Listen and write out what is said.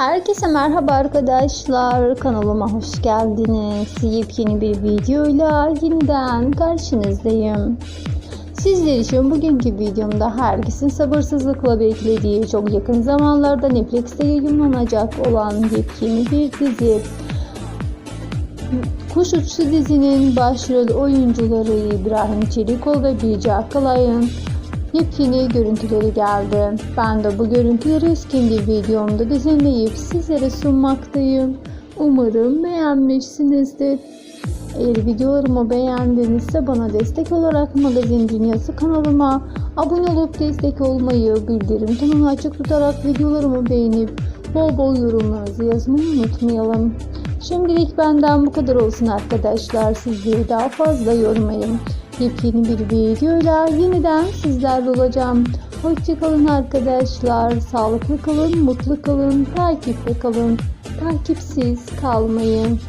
Herkese merhaba arkadaşlar. Kanalıma hoş geldiniz. Yepyeni bir videoyla yeniden karşınızdayım. Sizler için bugünkü videomda herkesin sabırsızlıkla beklediği çok yakın zamanlarda Netflix'te yayınlanacak olan yepyeni bir dizi. Kuş Uçuşu dizinin başrol oyuncuları İbrahim Çelikol ve Bilge Akalay'ın yepyeni görüntüleri geldi. Ben de bu görüntüleri bir videomda düzenleyip sizlere sunmaktayım. Umarım beğenmişsinizdir. Eğer videolarımı beğendinizse bana destek olarak Magazin Dünyası kanalıma abone olup destek olmayı, bildirim tonunu açık tutarak videolarımı beğenip bol bol yorumlarınızı yazmayı unutmayalım. Şimdilik benden bu kadar olsun arkadaşlar. Sizleri daha fazla yormayın. Yepyeni bir videoyla yeniden sizlerle olacağım. Hoşçakalın arkadaşlar. Sağlıklı kalın, mutlu kalın, takipte kalın. Takipsiz kalmayın.